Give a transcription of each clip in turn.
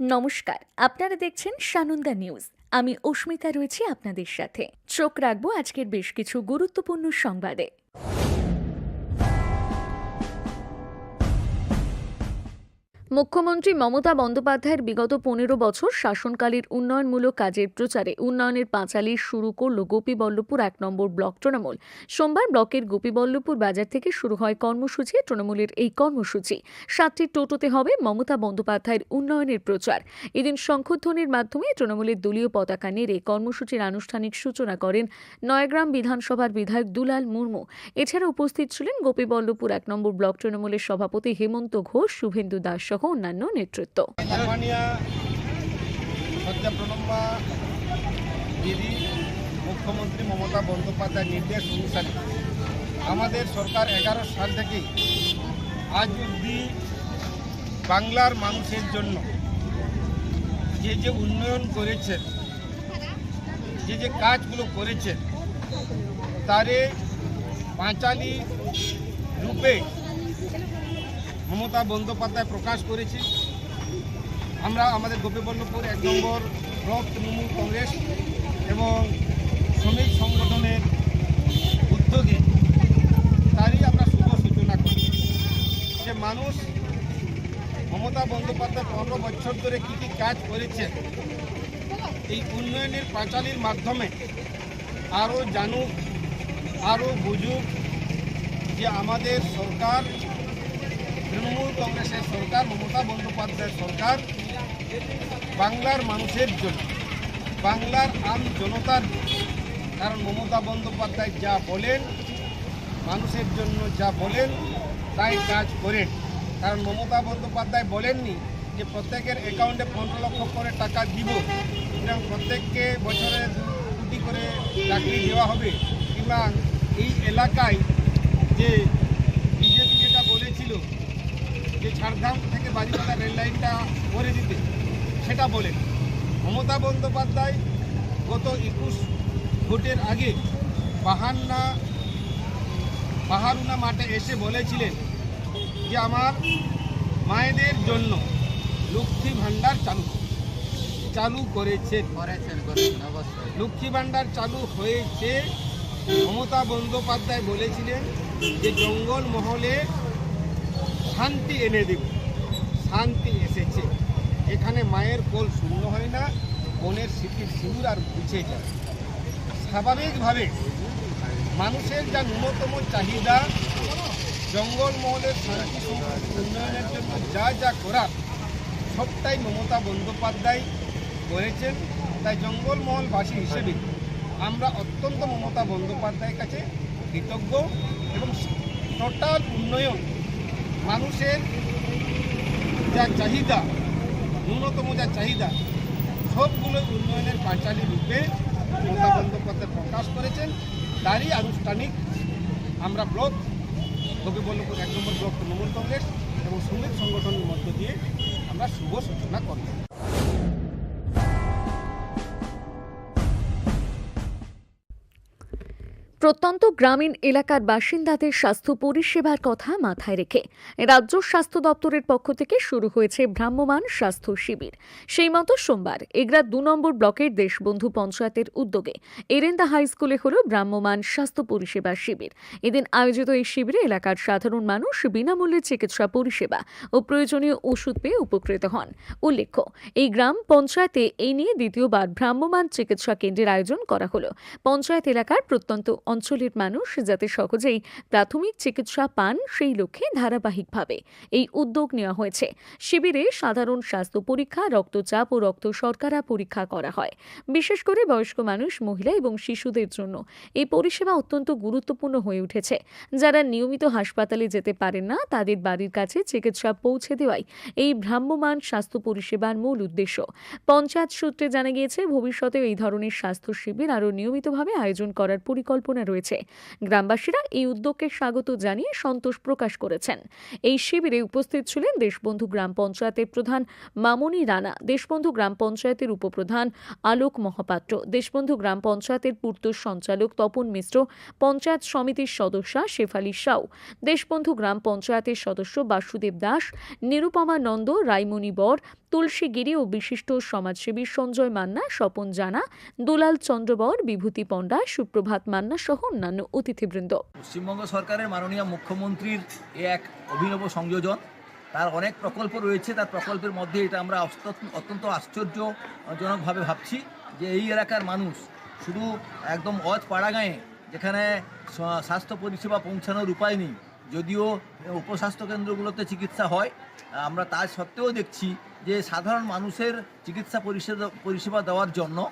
নমস্কার, আপনারা দেখছেন সানন্দা নিউজ। আমি অস্মিতা রয়েছি আপনাদের সাথে। চোখ রাখব আজকের বেশ কিছু গুরুত্বপূর্ণ সংবাদে। মুখ্যমন্ত্রী মমতা বন্দ্যোপাধ্যায়ের বিগত পনেরো বছর শাসনকালীর উন্নয়নমূলক কাজের প্রচারে উন্নয়নের পাঁচালী শুরু করল গোপীবল্লভপুর এক নম্বর ব্লক তৃণমূল। সোমবার ব্লকের গোপীবল্লভপুর বাজার থেকে শুরু হয় কর্মসূচি, তৃণমূলের এই কর্মসূচি। সাতটি টোটোতে হবে মমতা বন্দ্যোপাধ্যায়ের উন্নয়নের প্রচার। এদিন শঙ্খধ্বনির মাধ্যমে তৃণমূলের দলীয় পতাকা নেড়ে কর্মসূচির আনুষ্ঠানিক সূচনা করেন নয়গ্রাম বিধানসভার বিধায়ক দুলাল মুর্মু। এছাড়া উপস্থিত ছিলেন গোপীবল্লভপুর এক নম্বর ব্লক তৃণমূলের সভাপতি হেমন্ত ঘোষ, শুভেন্দু দাস সহ অন্যান্য নেতৃত্ব মুখ্যমন্ত্রী মমতা বন্দ্যোপাধ্যায় নির্দেশ অনুসারে আমাদের সরকার এগারো সাল থেকে আজ অবধি বাংলার মানুষের জন্য যে যে উন্নয়ন করেছেন যে যে কাজগুলো করেছেন তারে পাঁচালি রূপে মমতা বন্দ্যোপাধ্যায় প্রকাশ করেছি। আমরা আমাদের গোপীবল্লভপুর এক নম্বর ব্লক তৃণমূল কংগ্রেস এবং শ্রমিক সংগঠনের উদ্যোগে তারই আমরা শুভ সূচনা করি। যে মানুষ মমতা বন্দ্যোপাধ্যায় পনেরো বছর ধরে কী কী কাজ করেছে এই উন্নয়নের পাঁচালির মাধ্যমে আরও জানুক, আরও বুঝুক যে আমাদের সরকার তৃণমূল কংগ্রেসের সরকার, মমতা বন্দ্যোপাধ্যায়ের সরকার, বাংলার মানুষের জন্য, বাংলার আম জনতার কারণ মমতা বন্দ্যোপাধ্যায় যা বলেন, মানুষের জন্য যা বলেন, তাই কাজ করেন। কারণ মমতা বন্দ্যোপাধ্যায় বলেননি যে প্রত্যেকের অ্যাকাউন্টে পনেরো লক্ষ করে টাকা দিব। এবং প্রত্যেককে বছরে কোটি করে চাকরি দেওয়া হবে। কিংবা এই এলাকায় যে যে ঝাড়গ্রাম থেকে বাজিপাতা রেল লাইনটা করে দিতে সেটা বলেন। মমতা বন্দ্যোপাধ্যায় গত একুশ ভোটের আগে বাহান্না পাহাড়ুনা মাঠে এসে বলেছিলেন যে আমার মায়েদের জন্য লক্ষ্মী ভাণ্ডার চালু চালু করেছে। লক্ষ্মী ভাণ্ডার চালু হয়েছে। মমতা বন্দ্যোপাধ্যায় বলেছিলেন যে জঙ্গল মহলে শান্তি এনে দেব। শান্তি এসেছে। এখানে মায়ের কোল শূন্য হয় না, বোনের স্মৃতির সিঁদুর আর গুছিয়ে যায়। স্বাভাবিকভাবে মানুষের যা ন্যূনতম চাহিদা, জঙ্গলমহলের শান্তি উন্নয়নের জন্য যা যা করার সবটাই মমতা বন্দ্যোপাধ্যায় করেছেন। তাই জঙ্গলমহলবাসী হিসেবে আমরা অত্যন্ত মমতা বন্দ্যোপাধ্যায়ের কাছে কৃতজ্ঞ এবং টোটাল উন্নয়ন মানুষের যা চাহিদা, ন্যূনতম যা চাহিদা, সবগুলো উন্নয়নের পাঁচালী রূপে মমতা বন্দ্যোপাধ্যায় প্রকাশ করেছেন। তারই আনুষ্ঠানিক আমরা ব্লক গোপীবল্লভপুর এক নম্বর ব্লক তৃণমূল কংগ্রেস এবং শ্রমিক সংগঠনের মধ্য দিয়ে আমরা শুভ সূচনা করব প্রত্যন্ত গ্রামীণ এলাকার বাসিন্দাদের স্বাস্থ্য পরিষেবার কথা মাথায় রেখে রাজ্য স্বাস্থ্য দপ্তরের পক্ষ থেকে শুরু হয়েছে ভ্রাম্যমান স্বাস্থ্য শিবির। সেই মতো সোমবার এগরা দু নম্বর ব্লকের দেশবন্ধু পঞ্চায়েতের উদ্যোগে এরেন্দা হাই স্কুলে হল ভ্রাম্যমান স্বাস্থ্য পরিষেবা শিবির। এদিন আয়োজিত এই শিবিরে এলাকার সাধারণ মানুষ বিনামূল্যে চিকিৎসা, পরিষেবা ও প্রয়োজনীয় ওষুধ পেয়ে উপকৃত হন। উল্লেখ্য, এই গ্রাম পঞ্চায়েতে এই নিয়ে দ্বিতীয়বার ভ্রাম্যমান চিকিৎসা কেন্দ্রের আয়োজন করা হলো। পঞ্চায়েত এলাকার প্রত্যন্ত অঞ্চলের মানুষ যাতে সহজেই প্রাথমিক চিকিৎসা পান সেই লক্ষ্যে ধারাবাহিকভাবে এই উদ্যোগ নেওয়া হয়েছে। শিবিরে সাধারণ স্বাস্থ্য পরীক্ষা, রক্তচাপ ও রক্ত শর্করা পরীক্ষা করা হয়। বিশেষ করে বয়স্ক মানুষ, মহিলা এবং শিশুদের জন্য এই পরিষেবা অত্যন্ত গুরুত্বপূর্ণ হয়ে উঠেছে। যারা নিয়মিত হাসপাতালে যেতে পারেন না, তাদের বাড়ির কাছে চিকিৎসা পৌঁছে দেওয়াই এই ভ্রাম্যমান স্বাস্থ্য পরিষেবার মূল উদ্দেশ্য। পঞ্চায়েত সূত্রে জানা গিয়েছে ভবিষ্যতে এই ধরনের স্বাস্থ্য শিবির আরও নিয়মিতভাবে আয়োজন করার পরিকল্পনা সম্ভাবনা রয়েছে। গ্রামবাসীরা এই উদ্যোগকে স্বাগত জানিয়ে সন্তোষ প্রকাশ করেছেন। এই শিবিরে উপস্থিত ছিলেন দেশবন্ধু গ্রাম পঞ্চায়েতের প্রধান মামনি রানা, দেশবন্ধু গ্রাম পঞ্চায়েতের উপপ্রধান আলোক মহাপাত্র, দেশবন্ধু গ্রাম পঞ্চায়েতের পূর্ত সঞ্চালক তপন মিশ্র, পঞ্চায়েত সমিতির সদস্যা শেফালি সাউ, দেশবন্ধু গ্রাম পঞ্চায়েতের সদস্য বাসুদেব দাস, নিরুপমা নন্দ, রাইমণি বর, তুলসী গিরি ও বিশিষ্ট সমাজসেবী সঞ্জয় মান্না, স্বপন জানা, দুলাল চন্দ্রবর বিভূতি পণ্ডা, সুপ্রভাত মান্না সহ অন্যান্য অতিথিবৃন্দ। পশ্চিমবঙ্গ সরকারের মাননীয় মুখ্যমন্ত্রীর এ এক অভিনব সংযোজন। তার অনেক প্রকল্প রয়েছে, তার প্রকল্পের মধ্যে এটা আমরা অত্যন্ত- আশ্চর্যজনকভাবে ভাবছি যে এই এলাকার মানুষ শুধু একদম অজ পাড়াগাঁয়ে যেখানে স্বাস্থ্য পরিষেবা পৌঁছানোর উপায় নেই, যদিও উপস্বাস্থ্য কেন্দ্রগুলোতে চিকিৎসা হয়, আমরা তার সত্ত্বেও দেখছি যে সাধারণ মানুষের চিকিৎসা পরিষেবা পরিষেবা দেওয়ার জন্য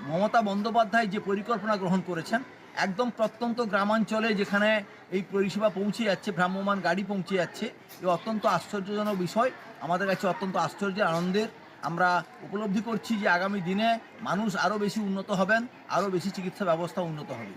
মমতা বন্দ্যোপাধ্যায় যে পরিকল্পনা গ্রহণ করেছেন একদম প্রত্যন্ত গ্রামাঞ্চলে যেখানে এই পরিষেবা পৌঁছে যাচ্ছে ভ্রাম্যমান গাড়ি পৌঁছে যাচ্ছে, এ অত্যন্ত আশ্চর্যজনক বিষয়। আমাদের কাছে অত্যন্ত আশ্চর্য, আনন্দের। আমরা উপলব্ধি করছি যে আগামী দিনে মানুষ আরও বেশি উন্নত হবেন আরও বেশি চিকিৎসা ব্যবস্থা উন্নত হবে।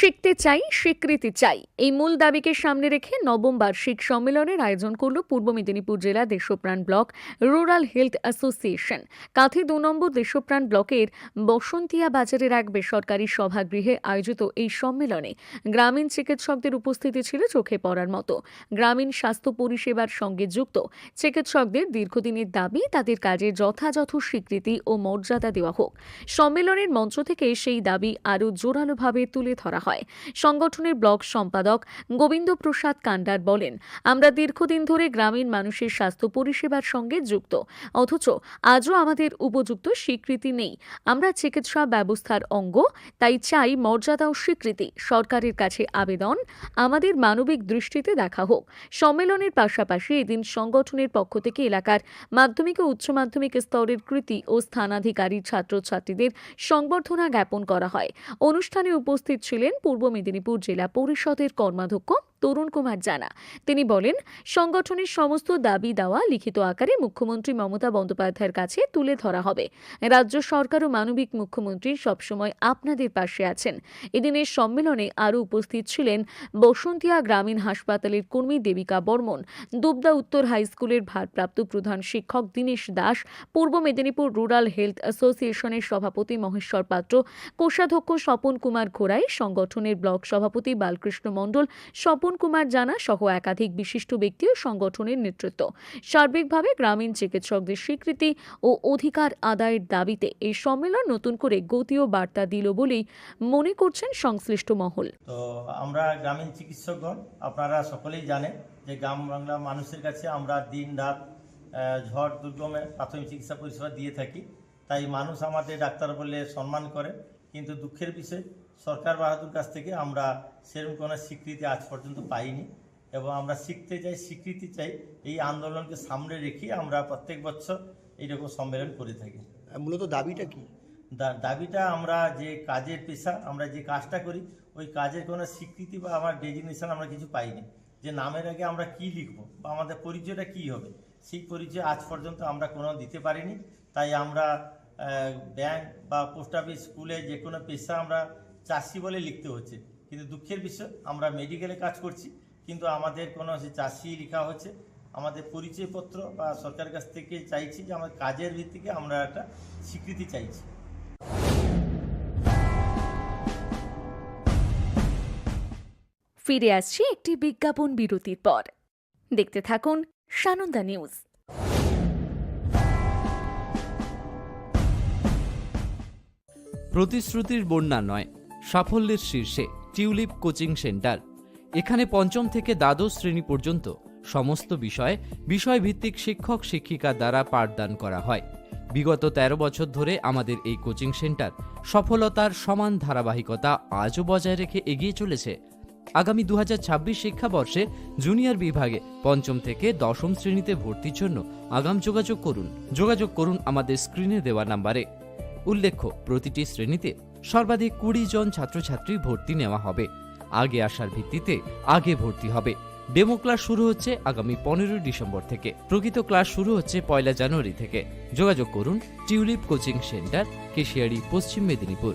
শিখতে চাই, স্বীকৃতি চাই। এই মূল দাবিকে সামনে রেখে নবম বার্ষিক সম্মেলনের আয়োজন করল পূর্ব মেদিনীপুর জেলা Deshapran block rural health association. Kanthi দু নম্বর দেশপ্রাণ ব্লকের বসন্তিয়া বাজারের এক বেসরকারি সভাগৃহে আয়োজিত এই সম্মেলনে গ্রামীণ চিকিৎসকদের উপস্থিতি ছিল চোখে পড়ার মতো। গ্রামীণ স্বাস্থ্য পরিষেবার সঙ্গে যুক্ত চিকিৎসকদের দীর্ঘদিনের দাবি, তাদের কাজে যথাযথ স্বীকৃতি ও মর্যাদা দেওয়া হোক। সম্মেলনের মঞ্চ থেকে সেই দাবি আরও জোরালোভাবে তুলে ধরা হয়। সংগঠনের ব্লক সম্পাদক গোবিন্দ প্রসাদ কান্ডার বলেন, আমরা দীর্ঘদিন ধরে গ্রামীণ মানুষের স্বাস্থ্য পরিষেবার সঙ্গে যুক্ত। অথচ আজও আমাদের উপযুক্ত স্বীকৃতি নেই। আমরা চিকিৎসা ব্যবস্থার অঙ্গ, তাই চাই মর্যাদা ও স্বীকৃতি। সরকারের কাছে আবেদন, আমাদের মানবিক দৃষ্টিতে দেখা হোক। সম্মেলনের পাশাপাশি এদিন সংগঠনের পক্ষ থেকে এলাকার মাধ্যমিক ও উচ্চ মাধ্যমিক স্তরের কৃতি ও স্থানাধিকারী ছাত্রছাত্রীদের সংবর্ধনা জ্ঞাপন করা হয়। অনুষ্ঠানে উপস্থিত ছিলেন পূর্ব মেদিনীপুর জেলা পরিষদের কর্মাধ্যক্ষ তরুণ কুমার জানা। তিনি বলেন, সংগঠনের সমস্ত দাবি দেওয়া লিখিত আকারে মুখ্যমন্ত্রী মমতা বন্দ্যোপাধ্যায়ের কাছে তুলে ধরা হবে। রাজ্য সরকার ও মানবিক মুখ্যমন্ত্রী সবসময় আপনাদের পাশে আছেন। এদিনের সম্মেলনে আরও উপস্থিত ছিলেন বসন্তিয়া গ্রামীণ হাসপাতালের কর্মী দেবিকা বর্মন, দুবদা উত্তর হাইস্কুলের ভারপ্রাপ্ত প্রধান শিক্ষক দীনেশ দাস, পূর্ব মেদিনীপুর রুরাল হেলথ অ্যাসোসিয়েশনের সভাপতি মহেশ্বর পাত্র, কোষাধ্যক্ষ স্বপন কুমার ঘোড়াই, সংগঠনের ব্লক সভাপতি বালকৃষ্ণ মণ্ডল, স্বপন কুমার জানা সহ একাধিক বিশিষ্ট ব্যক্তি ও সংগঠনের নেতৃত্ব। সার্বিকভাবে গ্রামীণ চিকিৎসকদের স্বীকৃতি ও অধিকার আদায়ের দাবিতে এই সম্মেলন নতুন করে গতি ও বার্তা দিল বলেই মনে করছেন সংশ্লিষ্ট মহল। তো আমরা গ্রামীণ চিকিৎসকগণ, আপনারা সকলেই জানেন যে গ্রাম বাংলা মানুষের কাছে আমরা দিন রাত ঝড় দুর্গমে প্রাথমিক চিকিৎসা পরিষেবা দিয়ে থাকি। তাই মানুষ আমাদের ডাক্তার বলে সম্মান করে, কিন্তু দুঃখের বিষয় সরকার বাহাদুর কাছ থেকে আমরা সেরকম কোনো স্বীকৃতি আজ পর্যন্ত পাইনি এবং আমরা শিখতে চাই স্বীকৃতি চাই এই আন্দোলনকে সামনে রেখে আমরা প্রত্যেক বছর এইরকম সম্মেলন করে থাকি। মূলত দাবিটা কি? দাবিটা আমরা যে কাজের পেশা আমরা যে কাজটা করি ওই কাজের কোনো স্বীকৃতি বা আমার ডেজিগনেশন আমরা কিছু পাইনি। যে নামের আগে আমরা কি লিখব বা আমাদের পরিচয়টা কি হবে সেই পরিচয় আজ পর্যন্ত আমরা কোনো দিতে পারিনি। তাই আমরা ব্যাংক বা পোস্ট অফিস স্কুলে যে কোনো পেশা আমরা চাষি বলে লিখতে হচ্ছে। কিন্তু দুঃখের বিষয় আমরা মেডিকেলে কাজ করছি কিন্তু আমাদের কোনো চাষি লেখা হচ্ছে। আমাদের পরিচয়পত্র বা সরকারের কাছ থেকে চাইছি যে আমাদের কাজের ভিত্তিকে আমরা একটা স্বীকৃতি চাইছি। ফিরে আসছি একটি বিজ্ঞাপন বিরতির পর। দেখতে থাকুন সানন্দা নিউজ। প্রতিশ্রুতির বন্যা নয় সাফল্যের শীর্ষে টিউলিপ কোচিং সেন্টার। এখানে পঞ্চম থেকে দ্বাদশ শ্রেণি পর্যন্ত সমস্ত বিষয়ে বিষয়ভিত্তিক শিক্ষক শিক্ষিকা দ্বারা পাঠদান করা হয়। বিগত ১৩ বছর ধরে আমাদের এই কোচিং সেন্টার সফলতার সমান ধারাবাহিকতা আজও বজায় রেখে এগিয়ে চলেছে। আগামী দু হাজার ছাব্বিশ শিক্ষাবর্ষে জুনিয়র বিভাগে পঞ্চম থেকে দশম শ্রেণীতে ভর্তির জন্য আগাম যোগাযোগ করুন। যোগাযোগ করুন আমাদের স্ক্রিনে দেওয়া নাম্বারে। উল্লেখ্য, প্রতিটি শ্রেণীতে সর্বাধিক কুড়ি জন ছাত্রছাত্রী ভর্তি নেওয়া হবে। আগে আসার ভিত্তিতে আগে ভর্তি হবে। ডেমো ক্লাস শুরু হচ্ছে আগামী পনেরোই ডিসেম্বর থেকে। প্রকৃত ক্লাস শুরু হচ্ছে পয়লা জানুয়ারি থেকে। যোগাযোগ করুন টিউলিপ কোচিং সেন্টার, কেশিয়ারি, পশ্চিম মেদিনীপুর।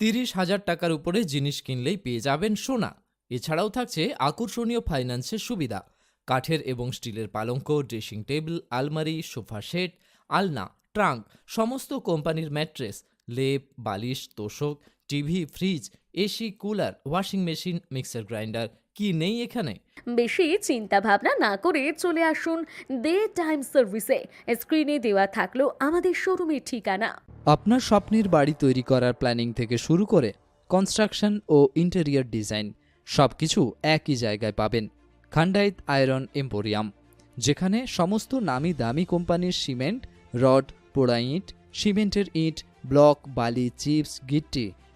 তিরিশ হাজার টাকার উপরে জিনিস কিনলেই পেয়ে যাবেন সোনা। এছাড়াও থাকছে আকর্ষণীয় ফাইন্যান্সের সুবিধা। কাঠের এবং স্টিলের পালঙ্ক, ড্রেসিং টেবিল, আলমারি, সোফা সেট, আলনা, ট্রাঙ্ক, সমস্ত কোম্পানির ম্যাট্রেস, লেপ, বালিশ, তোষক, TV, fridge, AC, cooler, washing machine, mixer grinder কি নেই এখানে? বেশি চিন্তা ভাবনা না করে চলে আসুন দে টাইম সার্ভিসে। স্ক্রিনে দেওয়া থাকল আমাদের শোরুমের ঠিকানা। আপনার স্বপ্নের বাড়ি তৈরি করার প্ল্যানিং থেকে শুরু করে কনস্ট্রাকশন ও ইন্টেরিয়র ডিজাইন সব কিছু একই জায়গায় পাবেন। খান্ডাইত আয়রন এম্পোরিয়াম যেখানে সমস্ত নামি দামি কোম্পানির সিমেন্ট রড পোড়া ইট সিমেন্টের ইট ব্লক বালি চিপস গিট্টি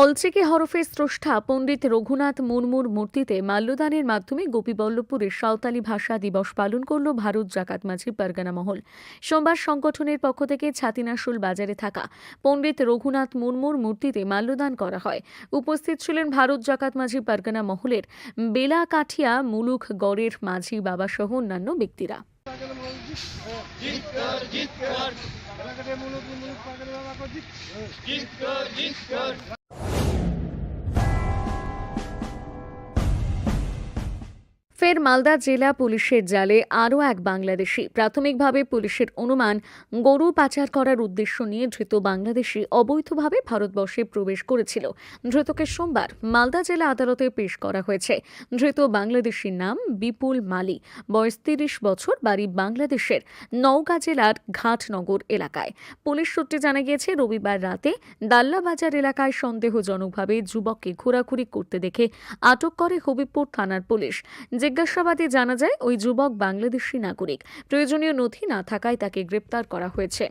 অলচিকে হরফের স্রষ্টা পণ্ডিত রঘুনাথ মুর্মুর মূর্তিতে মাল্যদানের মাধ্যমে গোপীবল্লভপুরের সাঁওতালি ভাষা দিবস পালন করল ভারত জাকাত মাঝি পারগানা মহল। সোমবার সংগঠনের পক্ষ থেকে ছাতিনাশুল বাজারে থাকা পণ্ডিত রঘুনাথ মুর্মুর মূর্তিতে মাল্যদান করা হয়। উপস্থিত ছিলেন ভারত জাকাত মাঝি পারগানা মহলের বেলাকাঠিয়া মুলুক গড়ের মাঝি বাবাসহ অন্যান্য ব্যক্তিরা। ফের মালদা জেলা পুলিশের জালে আরও এক বাংলাদেশি। প্রাথমিকভাবে পুলিশের অনুমান, গরু পাচার করার উদ্দেশ্য নিয়ে ধৃত বাংলাদেশি অবৈধভাবে ভারতবর্ষে প্রবেশ করেছিল। ধৃতকে সোমবার মালদা জেলা আদালতে পেশ করা হয়েছে। ধৃত বাংলাদেশির নাম বিপুল মালি। বয়স তিরিশ বছর, বাড়ি বাংলাদেশের নওগাঁ জেলার ঘাটনগর এলাকায়। পুলিশ সূত্রে জানা গিয়েছে, রবিবার রাতে দাল্লাবাজার এলাকায় সন্দেহজনকভাবে যুবককে ঘোরাঘুরি করতে দেখে আটক করে হবিবপুর থানার পুলিশ। জিজ্ঞাসাবাদে জানা যায়, ওই যুবক বাংলাদেশি নাগরিক। প্রয়োজনীয় নথি না থাকায় তাকে গ্রেপ্তার করা হয়েছে।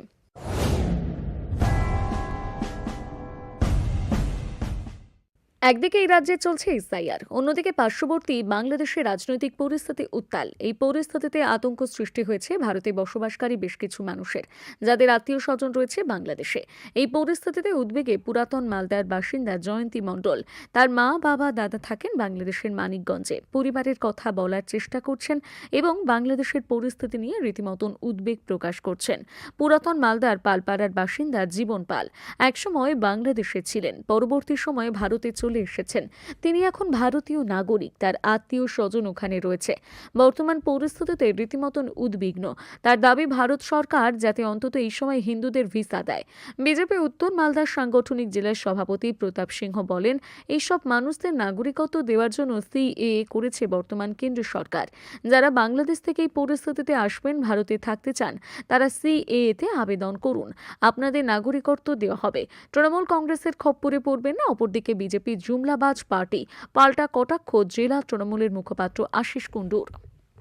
একদিকে এই রাজ্যে চলছে এসআইআর, অন্যদিকে পার্শ্ববর্তী বাংলাদেশের রাজনৈতিক পরিস্থিতি উত্তাল। এই পরিস্থিতিতে আতঙ্ক সৃষ্টি হয়েছে ভারতে বসবাসকারী বেশ কিছু মানুষের, যাদের আত্মীয় স্বজন রয়েছে বাংলাদেশে। এই পরিস্থিতিতে উদ্বেগে পুরাতন মালদার বাসিন্দা জয়ন্তী মণ্ডল, তার মা, বাবা, দাদা থাকেন বাংলাদেশের মানিকগঞ্জে। পরিবারের কথা বলার চেষ্টা করছেন এবং বাংলাদেশের পরিস্থিতি নিয়ে রীতিমতন উদ্বেগ প্রকাশ করছেন। পুরাতন মালদার পালপাড়ার বাসিন্দা জীবন পাল একসময় বাংলাদেশে ছিলেন। পরবর্তী সময়ে ভারতে চলে এসেছেন। তিনি এখন ভারতীয় নাগরিক, তার আত্মীয় স্বজন ওখানে রয়েছে। বর্তমান পরিস্থিতিতে রীতিমতন উদ্বিগ্ন। তার দাবি, ভারত সরকার যাতে অন্তত এই সময় হিন্দুদের ভিসা দেয়। বিজেপি উত্তর মালদার সাংগঠনিক জেলার সভাপতি প্রতাপ সিংহ বলেন, এইসব মানুষদের নাগরিকত্ব দেওয়ার জন্য সিএএ করেছে বর্তমান কেন্দ্র সরকার। যারা বাংলাদেশ থেকে এই পরিস্থিতিতে আসবেন, ভারতে থাকতে চান, তারা সিএএ তে আবেদন করুন। আপনাদের নাগরিকত্ব দেওয়া হবে। তৃণমূল কংগ্রেসের খপ্পরে পড়বেন না, অপরদিকে বিজেপি জুমলাবাজ পার্টি। পাল্টা কটাক্ষ জেলা তৃণমূলের মুখপাত্র আশিস কুণ্ডুর।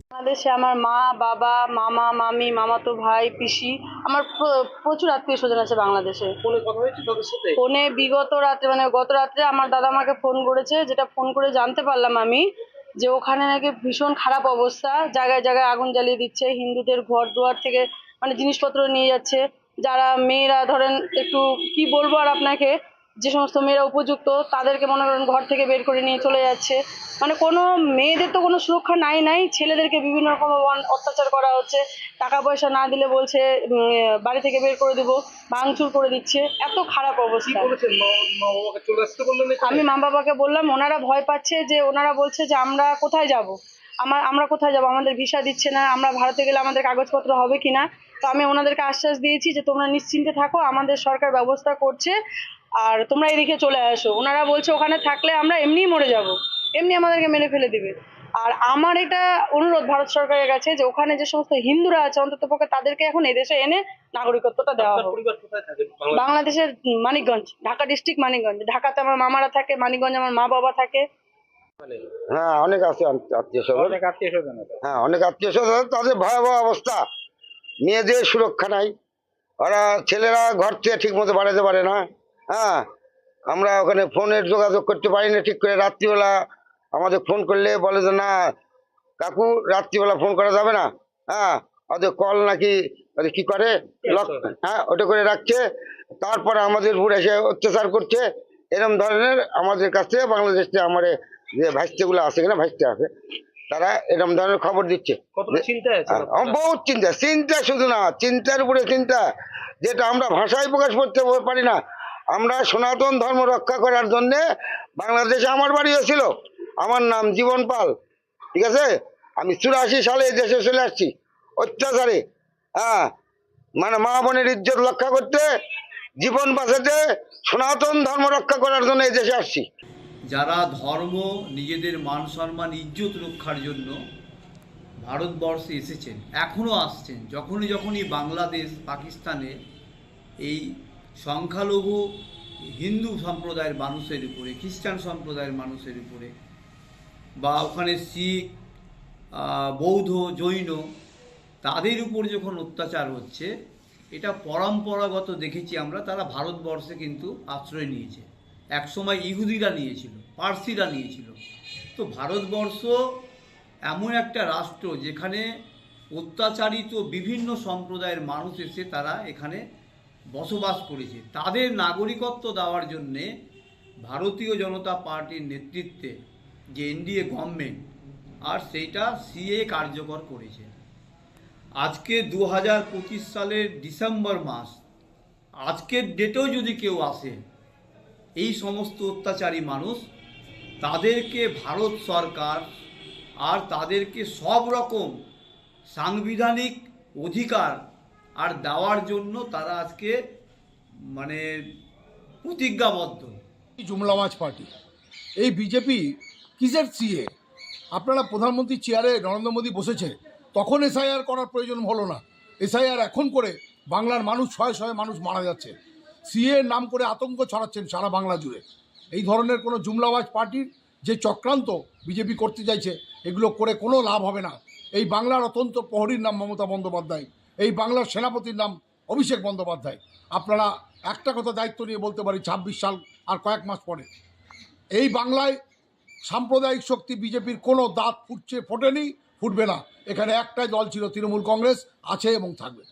বাংলাদেশে আমার মা বাবা মামা মামি মামাতো ভাই পিসি আমার প্রচুর আত্মীয় স্বজন আছে বাংলাদেশে। ফোনে বিগত রাত্রে মানে গত রাত্রে আমার দাদা আমাকে ফোন করেছে যেটা ফোন করে জানতে পারলাম আমি যে ওখানে নাকি ভীষণ খারাপ অবস্থা জায়গায় জায়গায় আগুন জ্বালিয়ে দিচ্ছে হিন্দুদের ঘর দুয়ার থেকে মানে জিনিসপত্র নিয়ে যাচ্ছে যারা মেয়েরা ধরেন একটু কি বলব আর আপনাকে যে সমস্ত মেয়েরা উপযুক্ত তাদেরকে মনে করেন ঘর থেকে বের করে নিয়ে চলে যাচ্ছে। মানে কোনো মেয়েদের তো কোনো সুরক্ষা নাই নাই। ছেলেদেরকে বিভিন্ন রকম অত্যাচার করা হচ্ছে। টাকা পয়সা না দিলে বলছে বাড়ি থেকে বের করে দেবো ভাঙচুর করে দিচ্ছে। এত খারাপ অবস্থা? আমি মা বাবাকে বললাম ওনারা ভয় পাচ্ছে যে ওনারা বলছে যে আমরা কোথায় যাব? আমার আমরা কোথায় যাব? আমাদের ভিসা দিচ্ছে না। আমরা ভারতে গেলে আমাদের কাগজপত্র হবে কিনা? তো আমি ওনাদেরকে আশ্বাস দিয়েছি যে তোমরা নিশ্চিন্তে থাকো। আমাদের সরকার ব্যবস্থা করছে। আর তোমরা এদিকে চলে আসো। ওনারা বলছে ওখানে থাকলে আমরা এমনিই মরে যাব। এমনি আমাদেরকে মেরে ফেলে দিবে। আর আমার এটা অনুরোধ ভারত সরকারের কাছে যে ওখানে যে সমস্ত হিন্দুরা আছে অন্তত পক্ষে তাদেরকে এখন এদেশে এনে নাগরিকত্বটা দেওয়া হোক? বাংলাদেশের মানিকগঞ্জ ঢাকা ডিস্ট্রিক্ট মানিকগঞ্জ। ঢাকাতে আমার মামারা থাকে মানিকগঞ্জ আমার মা বাবা থাকে হ্যাঁ অনেক আছে আত্মীয় স্বজন। অনেক আত্মীয় স্বজন হ্যাঁ অনেক আত্মীয় স্বজন তাদের ভয়াবহ অবস্থা। মেয়েদের সুরক্ষা নাই। ওরা ছেলেরা ঘর থেকে ঠিক মতো বাড়াতে পারে না। হ্যাঁ আমরা ওখানে ফোনের যোগাযোগ করতে পারি না ঠিক করে রাত্রিবেলা আমাদের ফোন করলে বলে যে না কাকু রাত্রিবেলা ফোন করা যাবে না। হ্যাঁ ওদের কল নাকি ওদের কি করে? লক হ্যাঁ ওটা করে রাখছে। তারপরে আমাদের উপর এসে অত্যাচার করছে। এরকম ধরনের আমাদের কাছ থেকে বাংলাদেশ থেকে আমার যে ভাইস্তেগুলো আছে কিনা ভাইস্তে আছে তারা এরকম ধরনের খবর দিচ্ছে। আমার বহুত চিন্তা চিন্তা শুধু না চিন্তার উপরে চিন্তা। যেটা আমরা ভাষায় প্রকাশ করতে পারি না আমরা সনাতন ধর্ম রক্ষা করার জন্যে বাংলাদেশে আমার বাড়ি হয়েছিল। আমার নাম জীবন পাল, ঠিক আছে? আমি চুরাশি সালে দেশে চলে আসছি, অত্যাচারে হ্যাঁ? মানে মা বোনের ইজ্জত রক্ষা করতে, জীবন বাঁচাতে, সনাতন ধর্ম রক্ষা করার জন্য এই দেশে আসছি। যারা ধর্ম, নিজেদের মান সম্মান, ইজ্জত রক্ষার জন্য ভারতবর্ষে এসেছেন এখনও আসছেন, যখনই যখনই বাংলাদেশ, পাকিস্তানে এই সংখ্যালঘু, হিন্দু সম্প্রদায়ের মানুষের উপরে, খ্রিস্টান সম্প্রদায়ের মানুষের উপরে, বা ওখানে শিখ বৌদ্ধ, জৈন, তাদের উপর যখন অত্যাচার হচ্ছে, এটা পরম্পরাগত দেখেছি আমরা, তারা ভারতবর্ষে কিন্তু আশ্রয় নিয়েছে। একসময় ইহুদিরা নিয়েছিল, পার্সিরা নিয়েছিল। তো ভারতবর্ষ এমন একটা রাষ্ট্র যেখানে অত্যাচারিত বিভিন্ন সম্প্রদায়ের মানুষ এসে তারা এখানে বসবাস করেছে। তাদের নাগরিকত্ব দেওয়ার জন্যে ভারতীয় জনতা পার্টির নেতৃত্বে যে এনডিএ গভর্নমেন্ট, আর সেইটা সিএ কার্যকর করেছে। আজকে দু হাজার পঁচিশ সালের ডিসেম্বর মাস, আজকের ডেটেও যদি কেউ আসে, এই সমস্ত অত্যাচারী মানুষ, তাদেরকে ভারত সরকার আর তাদেরকে সব রকম সাংবিধানিক অধিকার আর দেওয়ার জন্য তারা আজকে মানে প্রতিজ্ঞাবদ্ধ। জুমলামাজ পার্টি। এই বিজেপি কিসের সিএ? আপনারা প্রধানমন্ত্রী চেয়ারে নরেন্দ্র মোদী বসেছে, তখন এসআইআর করার প্রয়োজন হলো না। এসআইআর এখন করে বাংলার মানুষ, ছয় ছয় মানুষ মারা যাচ্ছে। সিএ নাম করে আতঙ্ক ছড়াচ্ছেন সারা বাংলা জুড়ে। এই ধরনের কোনো জুমলাবাজ পার্টির যে চক্রান্ত বিজেপি করতে চাইছে, এগুলো করে কোনো লাভ হবে না। এই বাংলার অত্যন্ত প্রহরীর নাম মমতা বন্দ্যোপাধ্যায়। এই বাংলার সেনাপতির নাম অভিষেক বন্দ্যোপাধ্যায়। আপনারা একটা কথা দায়িত্ব নিয়ে বলতে পারি, ছাব্বিশ সাল আর কয়েক মাস পরে। এই বাংলায় সাম্প্রদায়িক শক্তি বিজেপির কোনো দাঁত ফুটছে, ফোটেনি, ফুটবে না। এখানে একটাই দল ছিল তৃণমূল কংগ্রেস, আছে এবং থাকবে।